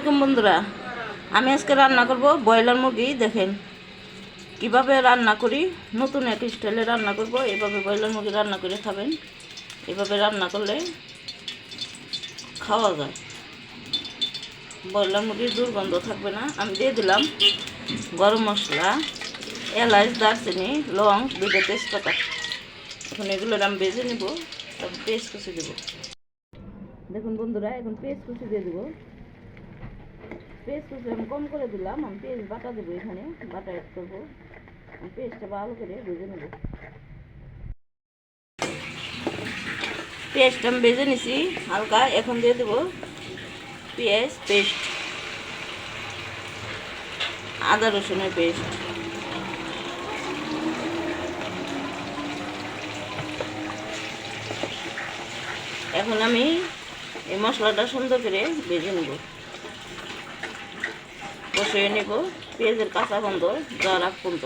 আলাইকুম বন্ধুরা। আমি আজকে রান্না করব ব্রয়লার মুরগি, দেখেন। কীভাবে রান্না করি, নতুন এক স্টাইলে রান্না করব, এভাবে ব্রয়লার মুরগি রান্না করে খাবেন। এভাবে রান্না করলে খাওয়া যায়। ব্রয়লার মুরগির দুর্গন্ধ থাকবে না। আমি দিয়ে দিলাম গরম মশলা, এলাচ, দারচিনি, লং দুটো তেজপাতা। এখন এগুলো আমি বেজে নেব, তারপর পেস্ট কুচি দেবো। দেখুন বন্ধুরা, এখন পেস্ট কুচি দিয়ে দেবো। পেস্ট কুচি আমি কম করে দিলাম, আমি পেস্ট বাটা দেবো এখানে, বাটা অ্যাড করব। পেস্টটা ভালো করে ভেজে নেব। পেস্ট আমি ভেজে নিছি, হালকা, এখন দিয়ে দেবো পেঁয়াজ পেস্ট আদা রসুনের পেস্ট এখন আমি এই মশলাটা সুন্দর করে ভেজে নেব। বসিয়ে নেব। পেঁয়াজের কাঁচা বন্ধ যাওয়ার আগ পর্যন্ত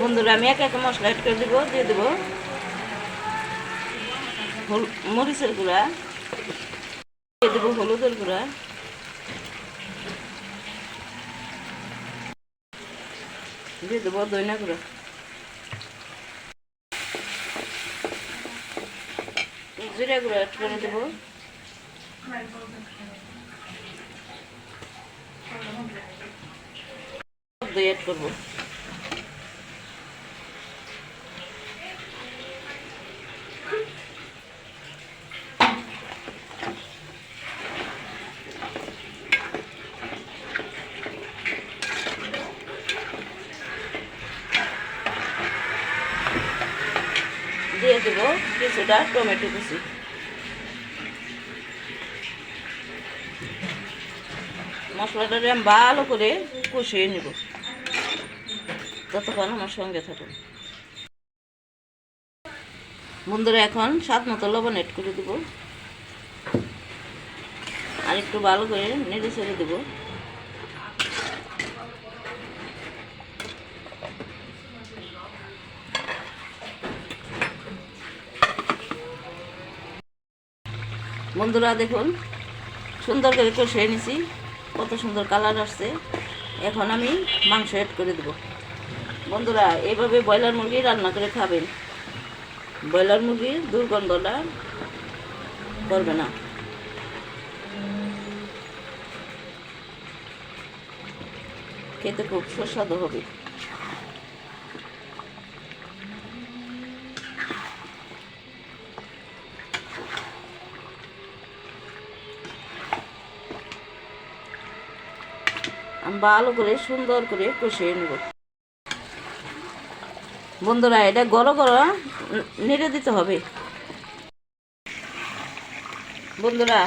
বন্ধুরা, আমি এক এক মশলা অ্যাড করে দেবো, দিয়ে দেবো মরিচের গুঁড়া, দিয়ে দেবো হলুদের গুঁড়া। দিয়ে দেবো দইনা গুঁড়া। জিরা গুঁড়ো অ্যাড করে দেবো। দিয়ে দেবো কিছুটা টমেটো কুচি। মশলাটা আমি ভালো করে কষিয়ে নেব। ততক্ষণ আমার সঙ্গে থাকুন। বন্ধুরা, এখন স্বাদ মতো লবণ এড করে দেবো। আর একটু ভালো করে নেড়ে ছেড়ে দেবো। বন্ধুরা, দেখুন, সুন্দর করে কষিয়ে নিছি। কত সুন্দর কালার আসছে। এখন আমি মাংস অ্যাড করে দেব। বন্ধুরা, এইভাবে ব্রয়লার মুরগি রান্না করে খাবেন। ব্রয়লার মুরগির দুর্গন্ধটা করবে না। খেতে খুব সুস্বাদু হবে। ভালো করে, সুন্দর করে কষিয়ে নেব। বন্ধুরা, এটা গরো গরো নেড়ে দিতে হবে। বন্ধুরা,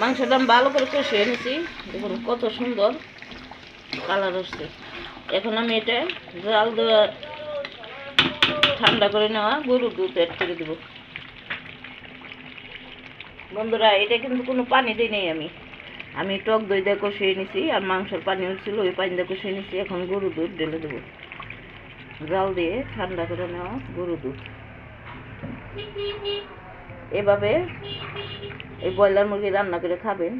মাংসটা ভালো করে কষিয়ে নিয়েছি দেখুন কত সুন্দর কালার আসছে এখন আমি এটা জাল দেওয়া, ঠান্ডা করে নেওয়া গরুর দুধ অ্যাড করে দেবো। বন্ধুরা, এটা কিন্তু কোনো পানি দিই নেই আমি। আমি টক দই দিয়ে কষিয়ে নিছি, আর মাংসের পানি ছিল ওই পানি দিয়ে কষিয়ে নিছি, এখন গরু দুধ ঢেলে দেবো। জাল দিয়ে ঠান্ডা করে নেওয়া গরু দুধ। এভাবে এই ব্রয়লার মুরগি রান্না করে খাবেন।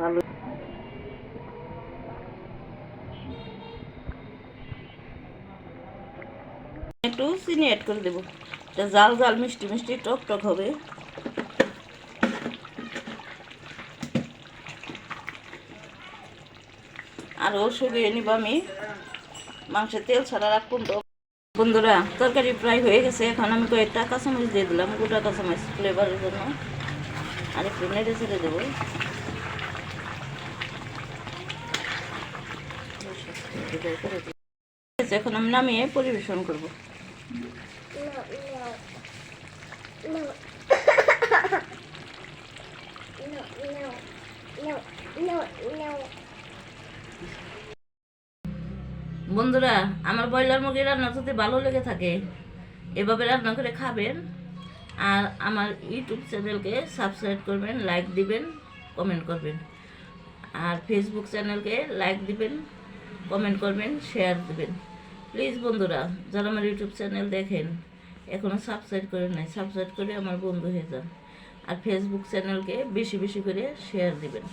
ভালো একটু চিনি অ্যাড করে দেবো। জাল জাল মিষ্টি মিষ্টি টক টক হবে। আরও শুকিয়ে নিব আমি মাংসের তেল ছাড়া রাখুন তো বন্ধুরা তরকারি প্রায় হয়ে গেছে এখন আমি কয়েকটা কাঁচামরিচ দিয়ে দিলাম গোটা কাঁচামরিচ ফ্লেভারের জন্য আর একটু নেড়ে ছেড়ে দেবো এখন আমি নামিয়ে পরিবেশন করব বন্ধুরা, আমার ব্রয়লার মুরগি রান্না যদি ভালো লেগে থাকে। এভাবে রান্না করে খাবেন। আর আমার ইউটিউব চ্যানেলকে সাবস্ক্রাইব করবেন লাইক দিবেন কমেন্ট করবেন। আর ফেসবুক চ্যানেলকে লাইক দিবেন কমেন্ট করবেন শেয়ার দিবেন। প্লিজ বন্ধুরা, যারা আমার ইউটিউব চ্যানেল দেখেন এখনও সাবস্ক্রাইব করেন নাই সাবস্ক্রাইব করে আমার বন্ধু হয়ে যান। আর ফেসবুক চ্যানেলকে বেশি বেশি করে শেয়ার দিবেন।